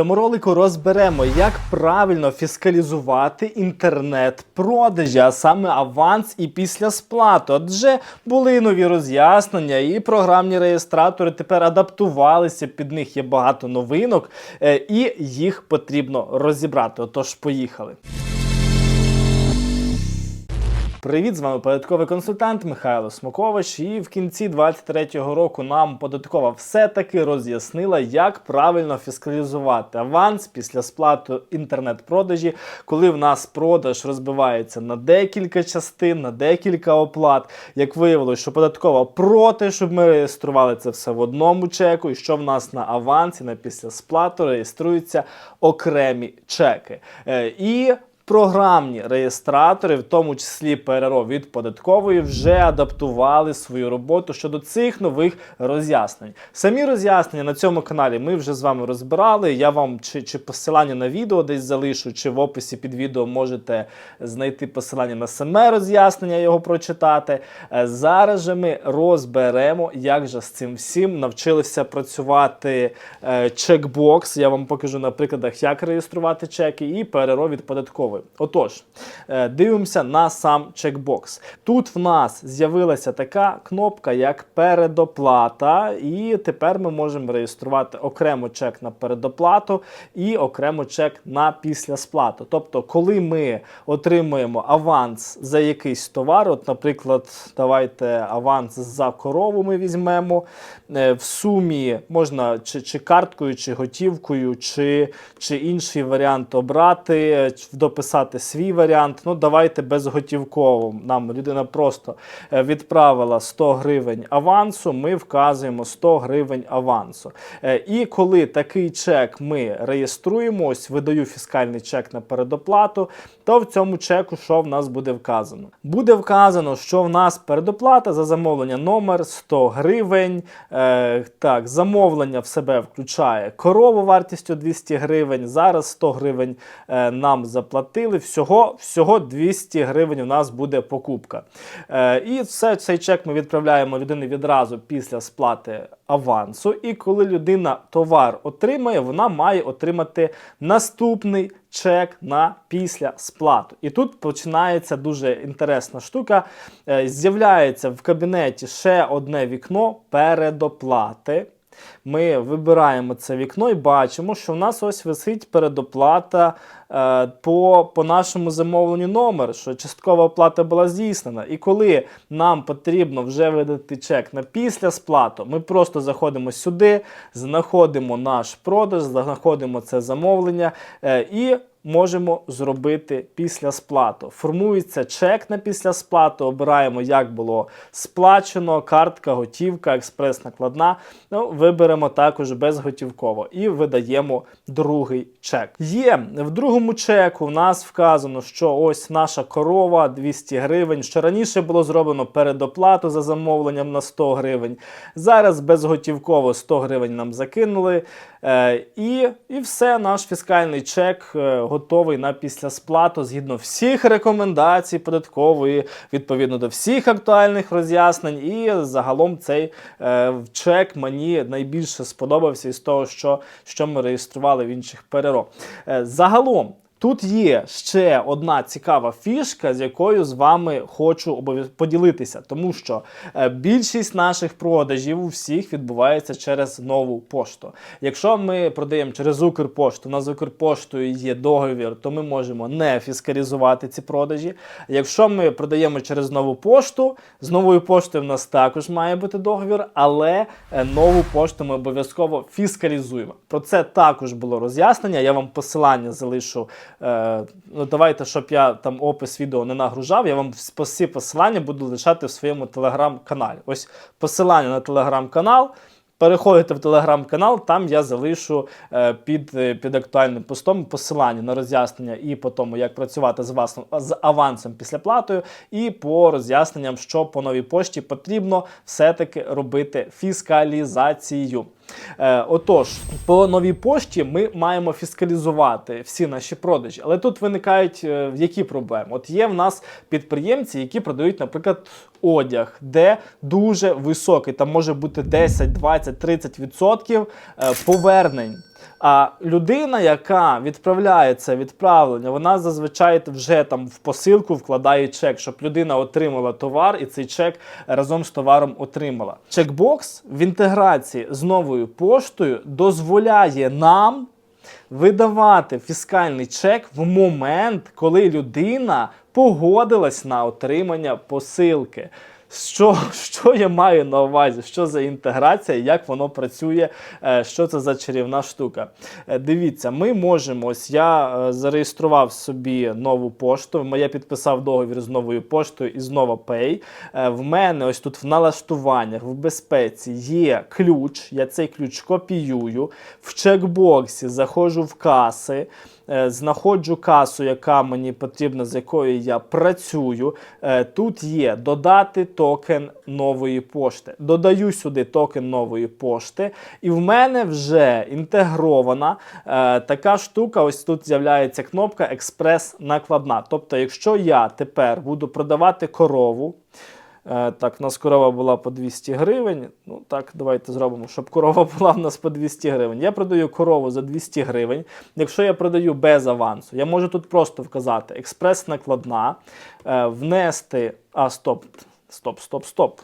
цьому ролику розберемо, як правильно фіскалізувати інтернет-продажі, а саме аванс і після сплату. Адже були нові роз'яснення, і програмні реєстратори тепер адаптувалися під них. Є багато новинок, е, і їх потрібно розібрати. Отож, поїхали. Привіт, з вами податковий консультант Михайло Смокович. І в кінці 2023 року нам податкова все-таки роз'яснила, як правильно фіскалізувати аванс після сплати інтернет-продажі, коли в нас продаж розбивається на декілька частин, на декілька оплат. Як виявилось, що податкова проти, щоб ми реєстрували це все в одному чеку, і що в нас на авансі, на після сплату реєструються окремі чеки. Е, І Програмні реєстратори, в тому числі ПРО від податкової, вже адаптували свою роботу щодо цих нових роз'яснень. Самі роз'яснення на цьому каналі ми вже з вами розбирали. Я вам чи, чи посилання на відео десь залишу, чи в описі під відео можете знайти посилання на саме роз'яснення, його прочитати. Е, Зараз же ми розберемо, як же з цим всім навчилися працювати е, чекбокс. Я вам покажу на прикладах, як реєструвати чеки, і ПРО від податкової. Отож, е, дивимося на сам чекбокс. Тут в нас з'явилася така кнопка, як передоплата, і тепер ми можемо реєструвати окремо чек на передоплату і окремо чек на післясплату. Тобто, коли ми отримуємо аванс за якийсь товар, от, наприклад, давайте аванс за корову ми візьмемо. е, В сумі можна чи, чи карткою, чи готівкою, чи, чи інший варіант обрати, е, дописати свій варіант. Ну, давайте безготівково. Нам людина просто е, відправила 100 гривень авансу, ми вказуємо 100 гривень авансу. Е, І коли такий чек ми реєструємо, ось видаю фіскальний чек на передоплату, то в цьому чеку що в нас буде вказано? Буде вказано, що в нас передоплата за замовлення номер 100 гривень. Е, так, замовлення в себе включає корову вартістю 200 гривень. Зараз 100 гривень е, нам заплатили. Всього, всього 200 гривень у нас буде покупка. Е, і все, цей чек ми відправляємо людині відразу після сплати авансу. І коли людина товар отримає, вона має отримати наступний чек на після сплату. І тут починається дуже інтересна штука. Е, З'являється в кабінеті ще одне вікно передоплати. Ми вибираємо це вікно і бачимо, що в нас ось висить передоплата е, по, по нашому замовленню номер, що часткова оплата була здійснена. І коли нам потрібно вже видати чек на після сплату, ми просто заходимо сюди, знаходимо наш продаж, знаходимо це замовлення е, і можемо зробити після сплату. Формується чек на після сплату, обираємо, як було сплачено, картка, готівка, експрес-накладна. Ну, виберемо також безготівково і видаємо другий чек. Є в другому чеку в нас вказано, що ось наша корова 200 гривень. Що раніше було зроблено передоплату за замовленням на 100 гривень. Зараз безготівково 100 гривень нам закинули. Е, і, і все, наш фіскальний чек е, готовий на післясплату згідно всіх рекомендацій податкової, відповідно до всіх актуальних роз'яснень. І загалом цей е, чек мені найбільше сподобався із того, що, що ми реєстрували в інших ПРО. Е, загалом. Тут є ще одна цікава фішка, з якою з вами хочу поділитися, тому що е, більшість наших продажів у всіх відбувається через нову пошту. Якщо ми продаємо через Укрпошту, у нас є договір, то ми можемо не фіскалізувати ці продажі. Якщо ми продаємо через нову пошту, з новою поштою в нас також має бути договір, але е, нову пошту ми обов'язково фіскалізуємо. Про це також було роз'яснення. Я вам посилання залишу. Е, ну, давайте, щоб я там опис відео не нагружав, я вам вс- всі посилання буду лишати в своєму телеграм-каналі. Ось посилання на телеграм-канал. Переходите в телеграм-канал, там я залишу е, під, е, під актуальним постом посилання на роз'яснення і по тому, як працювати з, вас, з авансом після платою, і по роз'ясненням, що по новій пошті потрібно все-таки робити фіскалізацію. Е, отож, по новій пошті ми маємо фіскалізувати всі наші продажі. Але тут виникають е, які проблеми? От є в нас підприємці, які продають, наприклад, одяг, де дуже високий, там може бути 10, 20, 30 відсотків е, повернень. А людина, яка відправляє це відправлення, вона зазвичай вже там в посилку вкладає чек, щоб людина отримала товар і цей чек разом з товаром отримала. Чекбокс в інтеграції з новою поштою дозволяє нам видавати фіскальний чек в момент, коли людина погодилась на отримання посилки. Що, що я маю на увазі? Що за інтеграція, як воно працює, е, що це за чарівна штука? Е, Дивіться, ми можемо. Ось я е, зареєстрував собі нову пошту. Я підписав договір з новою поштою і з NovaPay. Е, В мене ось тут в налаштуваннях, в безпеці є ключ. Я цей ключ копіюю. В чекбоксі заходжу в каси. Е, Знаходжу касу, яка мені потрібна, з якою я працюю. Е, Тут є додати токен нової пошти. Додаю сюди токен нової пошти, і в мене вже інтегрована е, така штука. Ось тут з'являється кнопка експрес-накладна. Тобто, якщо я тепер буду продавати корову. Е, Так, у нас корова була по 200 гривень. Ну так, давайте зробимо, щоб корова була в нас по 200 гривень. Я продаю корову за 200 гривень. Якщо я продаю без авансу, я можу тут просто вказати експрес-накладна, е, внести. А, стоп, стоп, стоп, стоп.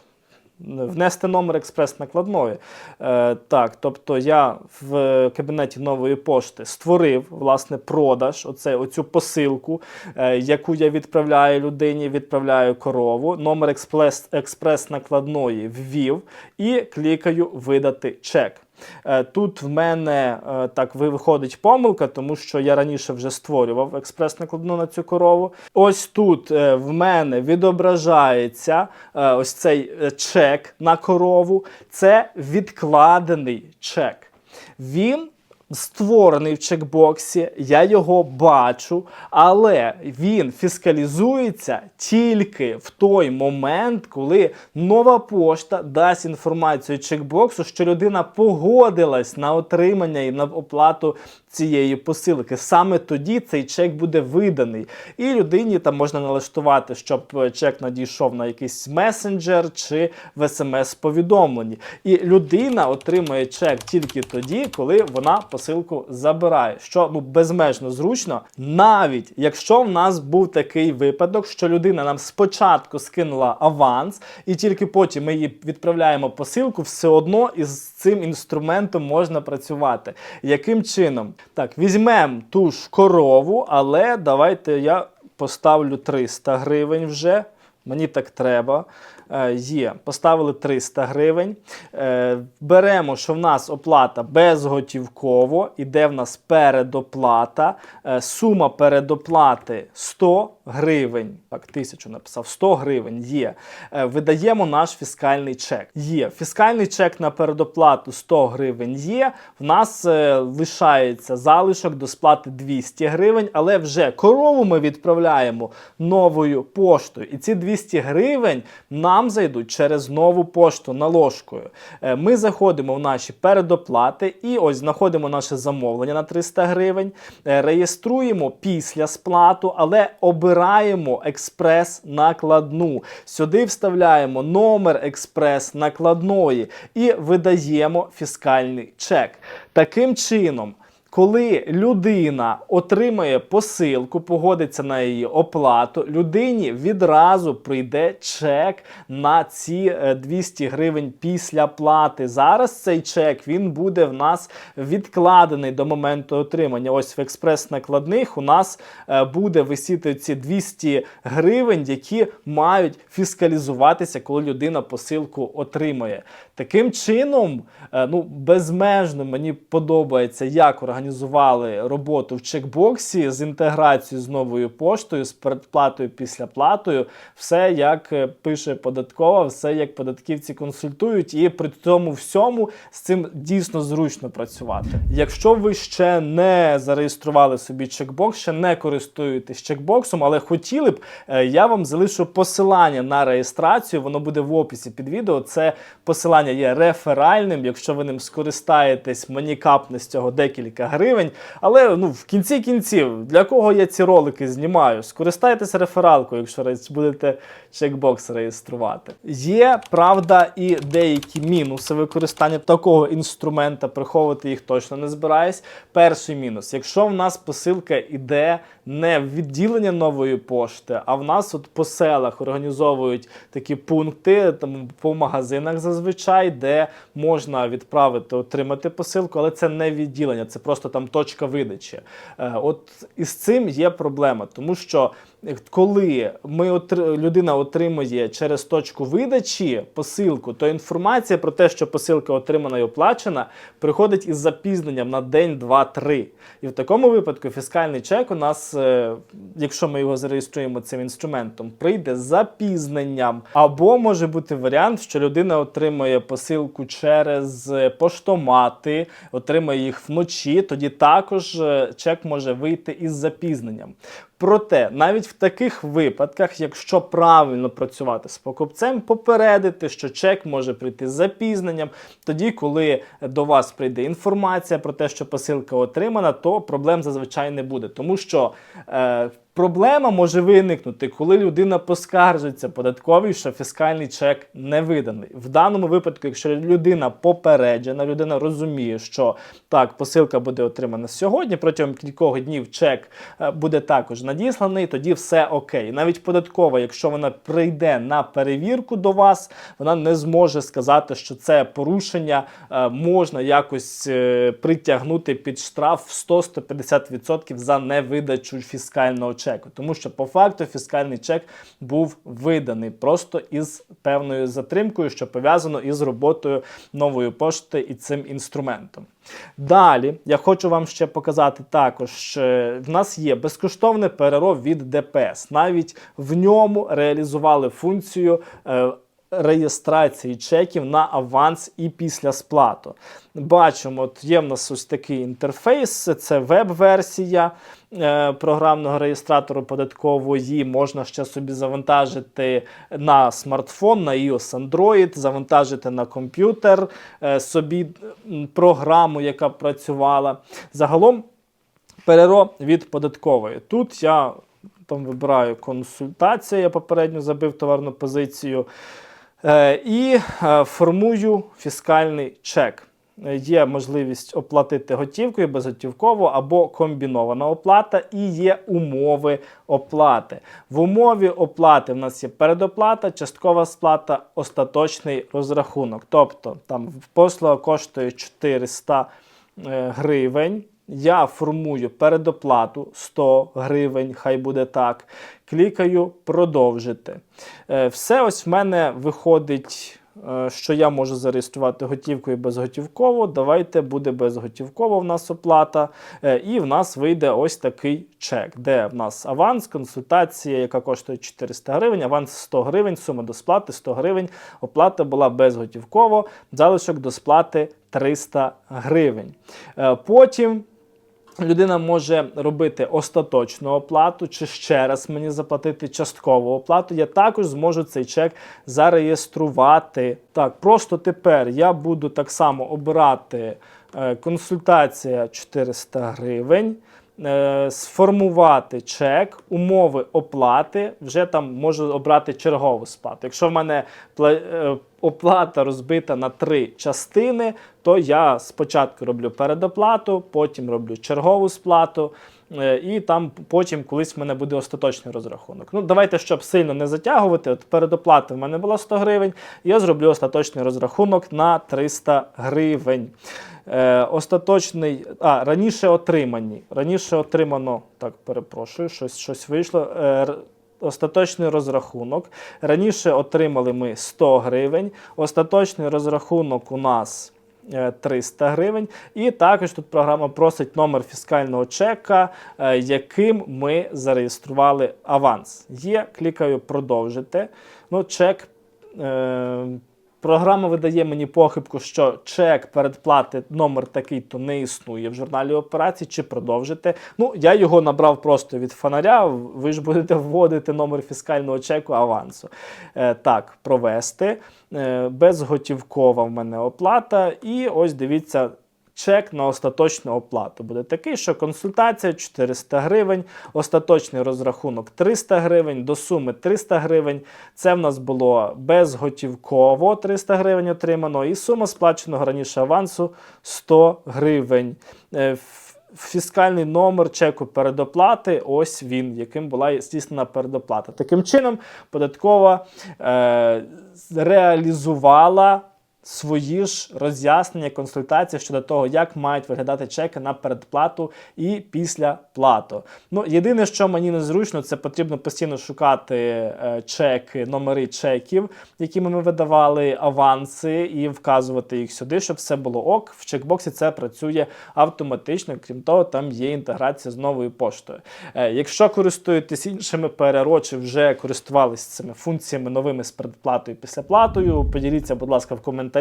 Внести номер експрес-накладної. Е, так, тобто я в кабінеті нової пошти створив власне продаж, оце, оцю посилку, е, яку я відправляю людині, відправляю корову. Номер експрес, експрес-накладної ввів і клікаю видати чек. Е, Тут в мене е, так виходить помилка, тому що я раніше вже створював експрес-накладну на цю корову. Ось тут е, в мене відображається ось цей чек на корову. Це відкладений чек. Він створений в чекбоксі, я його бачу, але він фіскалізується тільки в той момент, коли нова пошта дасть інформацію чекбоксу, що людина погодилась на отримання і на оплату цієї посилки. Саме тоді цей чек буде виданий. І людині там можна налаштувати, щоб чек надійшов на якийсь месенджер чи в смс-повідомленні. І людина отримує чек тільки тоді, коли вона посилку забирає. Що ну безмежно зручно, навіть якщо в нас був такий випадок, що людина нам спочатку скинула аванс, і тільки потім ми їй відправляємо посилку, все одно із цим інструментом можна працювати. Яким чином? Так, візьмемо ту ж корову, але давайте я поставлю 300 гривень вже. Мені так треба. Е, є. Поставили 300 гривень. Е, беремо, що в нас оплата безготівково, іде в нас передоплата. Е, сума передоплати 100 гривень. Так, 1000 написав, 100 гривень є. Видаємо наш фіскальний чек. Є. Фіскальний чек на передоплату 100 гривень є. В нас лишається залишок до сплати 200 гривень, але вже корову ми відправляємо новою поштою. І ці 200 гривень нам зайдуть через нову пошту наложкою. Е, Ми заходимо в наші передоплати і ось знаходимо наше замовлення на 300 гривень, е, реєструємо після сплату, але обираємо експрес-накладну. Сюди вставляємо номер експрес-накладної і видаємо фіскальний чек. Таким чином. Коли людина отримає посилку, погодиться на її оплату, людині відразу прийде чек на ці е, 200 гривень після плати. Зараз цей чек він буде в нас відкладений до моменту отримання. Ось в експрес-накладних у нас е, буде висіти ці 200 гривень, які мають фіскалізуватися, коли людина посилку отримує. Таким чином, е, ну безмежно мені подобається, як організували роботу в чекбоксі з інтеграцією з новою поштою, з передплатою після платою. Все як е, пише податкова, все як податківці консультують, і при цьому всьому з цим дійсно зручно працювати. Якщо ви ще не зареєстрували собі чекбокс, ще не користуєтесь чекбоксом, але хотіли б, е, я вам залишу посилання на реєстрацію. Воно буде в описі під відео. Це посилання є реферальним. Якщо ви ним скористаєтесь, мені капне з цього декілька гривень. Але ну, в кінці кінців, для кого я ці ролики знімаю? Скористайтесь рефералкою, якщо будете чекбокс реєструвати. Є, правда, і деякі мінуси використання такого інструмента, приховувати їх точно не збираюсь. Перший мінус: якщо в нас посилка іде не в відділення нової пошти, а в нас от по селах організовують такі пункти там по магазинах зазвичай, де можна відправити, отримати посилку, але це не відділення, це просто там точка видачі. Е, От із цим є проблема, тому що коли ми отр- людина отримує через точку видачі посилку, то інформація про те, що посилка отримана і оплачена, приходить із запізненням на день, два, три. І в такому випадку фіскальний чек у нас, е, якщо ми його зареєструємо цим інструментом, прийде з запізненням. Або може бути варіант, що людина отримує посилку через е, поштомати, отримує їх вночі, тоді також е, чек може вийти із запізненням. Проте, навіть в таких випадках, якщо правильно працювати з покупцем, попередити, що чек може прийти з запізненням, тоді, коли до вас прийде інформація про те, що посилка отримана, то проблем зазвичай не буде. Тому що е, проблема може виникнути, коли людина поскаржиться податковій, що фіскальний чек не виданий. В даному випадку, якщо людина попереджена, людина розуміє, що так, посилка буде отримана сьогодні, протягом кількох днів чек е, буде також надісланий, тоді все окей. Навіть податкова, якщо вона прийде на перевірку до вас, вона не зможе сказати, що це порушення е, можна якось е, притягнути під штраф в 100-150% за невидачу фіскального чеку. Тому що по факту фіскальний чек був виданий просто із певною затримкою, що пов'язано із роботою нової пошти і цим інструментом. Далі я хочу вам ще показати також, що в нас є безкоштовний перероб від ДПС. Навіть в ньому реалізували функцію. Реєстрації чеків на аванс і після сплату. Бачимо, от є в нас ось такий інтерфейс, це веб-версія е, програмного реєстратору податкової. Можна ще собі завантажити на смартфон, на iOS Android, завантажити на комп'ютер е, собі програму, яка працювала. Загалом переро від податкової. Тут я там вибираю консультація, я попередньо забив товарну позицію. Е, і е, формую фіскальний чек. Е, Є можливість оплатити готівкою, безготівково або комбінована оплата, і є умови оплати. В умові оплати в нас є передоплата, часткова сплата, остаточний розрахунок. Тобто там послуга коштує 400 е, гривень. Я формую передоплату 100 гривень, хай буде так. Клікаю продовжити. Е, Все ось в мене виходить, е, що я можу зареєструвати готівкою безготівково. Давайте буде безготівково в нас оплата. Е, І в нас вийде ось такий чек, де в нас аванс, консультація, яка коштує 400 гривень, аванс 100 гривень, сума до сплати 100 гривень. Оплата була безготівково, залишок до сплати 300 гривень. Потім людина може робити остаточну оплату, чи ще раз мені заплатити часткову оплату. Я також зможу цей чек зареєструвати. Так, просто тепер я буду так само обирати е, консультація 400 гривень. Е, Сформувати чек, умови оплати, вже там можу обрати чергову сплату. Якщо в мене е, оплата розбита на три частини, то я спочатку роблю передоплату, потім роблю чергову сплату, і там потім колись в мене буде остаточний розрахунок. Ну, давайте, щоб сильно не затягувати, от передоплата в мене була 100 гривень, я зроблю остаточний розрахунок на 300 гривень. Е, остаточний, а, раніше отримані. Раніше отримано, так, перепрошую, щось, щось вийшло. Е, Остаточний розрахунок. Раніше отримали ми 100 гривень. Остаточний розрахунок у нас е, 300 гривень. І також тут програма просить номер фіскального чека, е, яким ми зареєстрували аванс. Є, клікаю продовжити. Ну, чек. Програма видає мені похибку, що чек передплати номер такий то не існує в журналі операцій, чи продовжити. Ну, я його набрав просто від фонаря. Ви ж будете вводити номер фіскального чеку авансу. Е, так, провести. Е, безготівкова в мене оплата. І ось дивіться. Чек на остаточну оплату буде такий, що консультація 400 гривень, остаточний розрахунок 300 гривень, до суми 300 гривень. Це в нас було безготівково 300 гривень отримано, і сума сплаченого раніше авансу 100 гривень. Е, Фіскальний номер чеку передоплати, ось він, яким була здійснена передоплата. Таким чином, податкова е, реалізувала свої ж роз'яснення, консультації щодо того, як мають виглядати чеки на передплату і після плату. Ну, єдине, що мені незручно, це потрібно постійно шукати е, чеки, номери чеків, якими ми видавали аванси, і вказувати їх сюди, щоб все було ок. В чекбоксі це працює автоматично. Крім того, там є інтеграція з новою поштою. Е, якщо користуєтесь іншими чи вже користувалися цими функціями новими з передплатою і післяплатою, поділіться, будь ласка, в коментарях,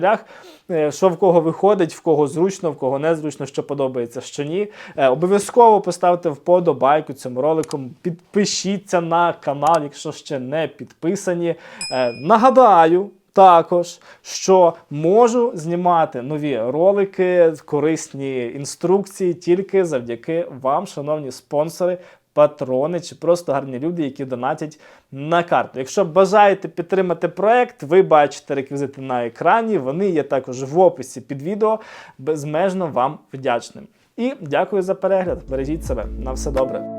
е, що в кого виходить, в кого зручно, в кого незручно, що подобається, що ні. Е, Обов'язково поставте вподобайку цьому ролику, підпишіться на канал, якщо ще не підписані. Е, Нагадаю. Також, що можу знімати нові ролики, корисні інструкції тільки завдяки вам, шановні спонсори, патрони чи просто гарні люди, які донатять на карту. Якщо бажаєте підтримати проект, ви бачите реквізити на екрані. Вони є також в описі під відео. Безмежно вам вдячним. І дякую за перегляд. Бережіть себе. На все добре.